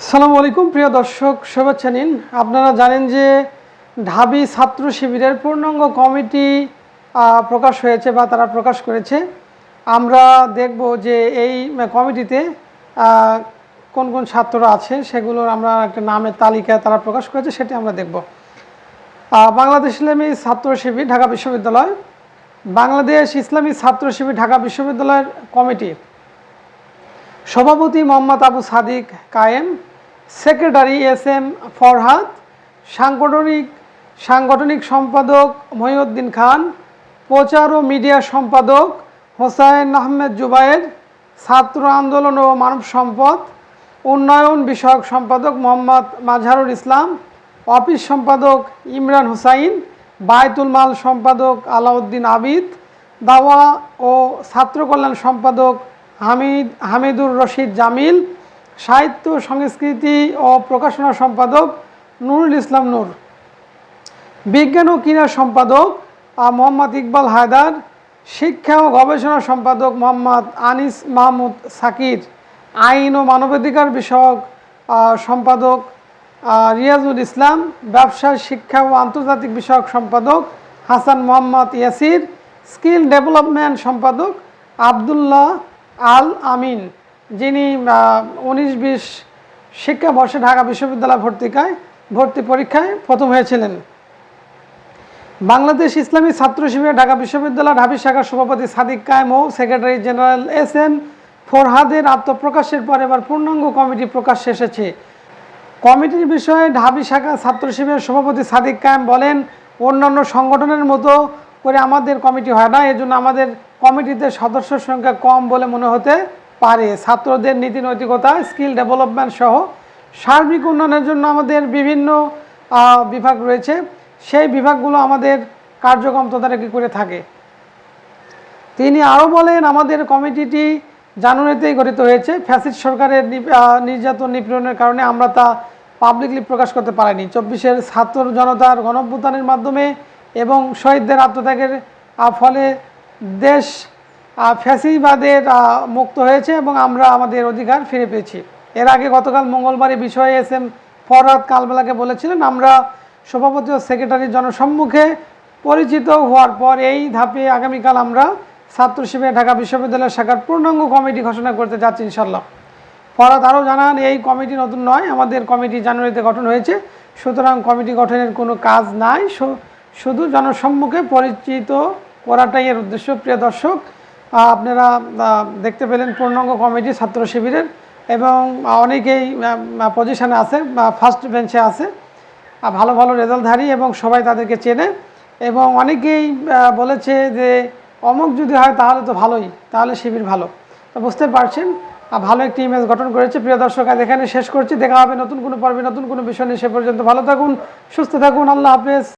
সালামু আলাইকুম, প্রিয় দর্শক, শুভেচ্ছা নিন। আপনারা জানেন যে ঢাবি ছাত্র শিবিরের পূর্ণাঙ্গ কমিটি প্রকাশ হয়েছে বা তারা প্রকাশ করেছে। আমরা দেখব যে এই কমিটিতে কোন কোন ছাত্ররা আছে, সেগুলোর আমরা একটা নামের তালিকা তারা প্রকাশ করেছে, সেটি আমরা দেখব। বাংলাদেশ ইসলামী ছাত্র শিবির, ঢাকা বিশ্ববিদ্যালয়। বাংলাদেশ ইসলামী ছাত্র শিবির, ঢাকা বিশ্ববিদ্যালয়ের কমিটি। সভাপতি মোহাম্মদ আবু সাদিক কায়েম, সেক্রেটারি এস এম ফরহাদ, সাংগঠনিক সাংগঠনিক সম্পাদক মহিউদ্দিন খান, প্রচার ও মিডিয়া সম্পাদক হোসাইন আহমেদ জুবায়ের, ছাত্র আন্দোলন ও মানব সম্পদ, উন্নয়ন বিষয়ক সম্পাদক মোহাম্মদ মাজহারুল ইসলাম, অফিস সম্পাদক ইমরান হুসাইন, বায়তুল মাল সম্পাদক আলাউদ্দিন আবিদ, দাওয়া ও ছাত্র কল্যাণ সম্পাদক হামিদ হামিদুর রশিদ জামিল, সাহিত্য, সংস্কৃতি ও প্রকাশনা সম্পাদক নুরুল ইসলাম নূর। বিজ্ঞান ও ক্রীড়া সম্পাদক মোহাম্মদ ইকবাল হায়দার, শিক্ষা ও গবেষণা সম্পাদক মোহাম্মদ আনিস মাহমুদ সাকির, আইন ও মানবাধিকার বিষয়ক সম্পাদক রিয়াজুল ইসলাম, ব্যবসা, শিক্ষা ও আন্তর্জাতিক বিষয়ক সম্পাদক হাসান মোহাম্মদ ইয়াসির, স্কিল ডেভেলপমেন্ট সম্পাদক আবদুল্লাহ আল আমিন যিনি উনিশ বিশ শিক্ষাবর্ষে ঢাকা বিশ্ববিদ্যালয় ভর্তিকায়, ভর্তি পরীক্ষায় প্রথম হয়েছিলেন। বাংলাদেশ ইসলামী ছাত্র শিবির ঢাকা বিশ্ববিদ্যালয় ঢাবি শাখার সভাপতি সাদিক কায়েম ও সেক্রেটারি জেনারেল এস এম ফরহাদের আত্মপ্রকাশের পর এবার পূর্ণাঙ্গ কমিটি প্রকাশ এসেছে। কমিটির বিষয়ে ঢাবি শাখা ছাত্র শিবিরের সভাপতি সাদিক কায়েম বলেন, অন্যান্য সংগঠনের মতো করে আমাদের কমিটি হয় না, এজন্য আমাদের কমিটিতে সদস্য সংখ্যা কম বলে মনে হতে পারে। ছাত্রদের নীতি নৈতিকতা, স্কিল ডেভেলপমেন্ট সহ সার্বিক উন্নয়নের জন্য আমাদের বিভিন্ন বিভাগ রয়েছে। সেই বিভাগগুলো আমাদের কার্যক্রম তদারকি করে থাকে। তিনি আরও বলেন, আমাদের কমিটিটি জানুয়ারিতেই গঠিত হয়েছে। ফ্যাসিড সরকারের নির্যাতন নিপীড়নের কারণে আমরা তা পাবলিকলি প্রকাশ করতে পারিনি। চব্বিশের ছাত্র জনতার গণভ্যুত্থানের মাধ্যমে এবং শহীদদের আত্মত্যাগের ফলে দেশ ফ্যাসিবাদের মুক্ত হয়েছে এবং আমরা আমাদের অধিকার ফিরে পেয়েছি। এর আগে গতকাল মঙ্গলবার এই বিষয়ে এস এম ফরহাদ কালবেলাকে বলেছিলেন, আমরা সভাপতি ও সেক্রেটারির জনসম্মুখে পরিচিত হওয়ার পর এই ধাপে আগামীকাল আমরা ছাত্র শিবির, ঢাকা বিশ্ববিদ্যালয় শাখার পূর্ণাঙ্গ কমিটি ঘোষণা করতে যাচ্ছি ইনশাল্লাহ ফরাদ আরও জানান, এই কমিটি নতুন নয়, আমাদের কমিটি জানুয়ারিতে গঠন হয়েছে, সুতরাং কমিটি গঠনের কোনো কাজ নাই শুধু জনসম্মুখে পরিচিত করাটাই এর উদ্দেশ্য। প্রিয় দর্শক আপনারা দেখতে পেলেন পূর্ণাঙ্গ কমিটি ছাত্র শিবিরের এবং অনেকেই পজিশানে আছে ফার্স্ট বেঞ্চে আছে। ভালো ভালো রেজাল্টধারী এবং সবাই তাদেরকে চেনে এবং অনেকেই বলেছে যে অমুক যদি হয় তাহলে তো ভালোই, তাহলে শিবির ভালো। তো বুঝতে পারছেন ভালো একটি ইমেজ গঠন করেছে। প্রিয় দর্শক, আজ এখানে শেষ করছি। দেখা হবে নতুন কোনো পর্বে, নতুন কোনো বিষয় নিয়ে সে পর্যন্ত। ভালো থাকুন, সুস্থ থাকুন, আল্লাহ হাফেজ।